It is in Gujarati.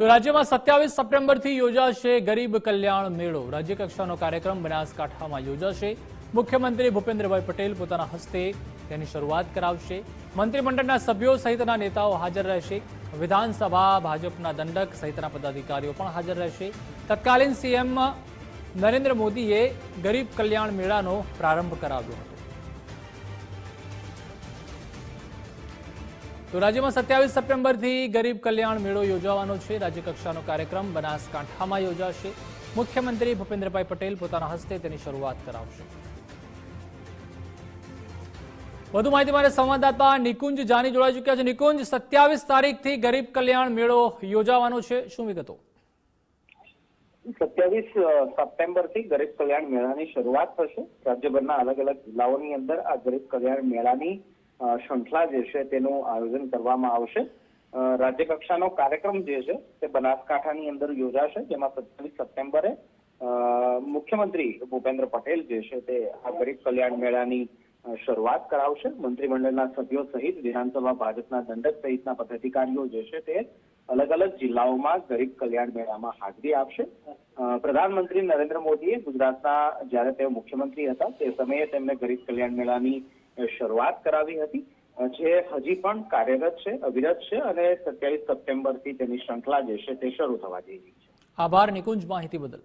તો રાજ્યમાં સત્યાવીસ સપ્ટેમ્બરથી યોજાશે ગરીબ કલ્યાણ મેળો. રાજ્ય કક્ષાનો કાર્યક્રમ બનાસકાંઠામાં યોજાશે. મુખ્યમંત્રી ભૂપેન્દ્રભાઈ પટેલ પોતાના હસ્તે તેની શરૂઆત કરાવશે. મંત્રીમંડળના સભ્યો સહિતના નેતાઓ હાજર રહેશે. વિધાનસભા, ભાજપના દંડક સહિતના પદાધિકારીઓ પણ હાજર રહેશે. તત્કાલીન સીએમ નરેન્દ્ર મોદીએ ગરીબ કલ્યાણ મેળાનો પ્રારંભ કરાવ્યો હતો. તો રાજ્યમાં સત્યાવીસ સપ્ટેમ્બરથી ગરીબ કલ્યાણ મેળો યોજાવાનો છે. રાજ્યકક્ષાનો કાર્યક્રમ બનાસકાંઠામાં યોજાશે. મુખ્યમંત્રી ભૂપેન્દ્રભાઈ પટેલ પોતાના હસ્તે તેની શરૂઆત કરાવશે. વધુ માહિતી માટે સંવાદદાતા નિકુંજ જાની જોડાઈ ચૂક્યા છે. નિકુંજ, સત્યાવીસ તારીખથી ગરીબ કલ્યાણ મેળો યોજાવાનો છે. શું વિગતો? સત્યાવીસ સપ્ટેમ્બરથી ગરીબ કલ્યાણ મેળાની શરૂઆત થશે. રાજ્યભરના અલગ અલગ જિલ્લાઓની અંદર આ ગરીબ કલ્યાણ મેળાની શૃંખલા જે છે તેનું આયોજન કરવામાં આવશે. રાજ્યકક્ષાનો રાજ્ય કક્ષાનો કાર્યક્રમ જે છે તે બનાસકાંઠાની અંદર યોજાશે, જેમાં સત્યાવીસ સપ્ટેમ્બરે મુખ્યમંત્રી ભૂપેન્દ્ર પટેલ જે છે તે આ ગરીબ કલ્યાણ મેળાની શરૂઆત કરાવશે. મંત્રીમંડળના સભ્યો સહિત વિધાનસભા, ભાજપના દંડક સહિતના પદાધિકારીઓ જે છે તે અલગ અલગ જિલ્લાઓમાં ગરીબ કલ્યાણ મેળામાં હાજરી આપશે. પ્રધાનમંત્રી નરેન્દ્ર મોદીએ ગુજરાતના જ્યારે તેઓ મુખ્યમંત્રી હતા તે સમયે તેમને ગરીબ કલ્યાણ મેળાની શરૂઆત કરાવી હતી જે હજી પણ કાર્યરત છે, અવિરત છે અને સત્યાવીસ સપ્ટેમ્બરથી તેની શૃંખલા જે છે તે શરૂ થવા જઈ રહી છે. આભાર નિકુંજ માહિતી બદલ.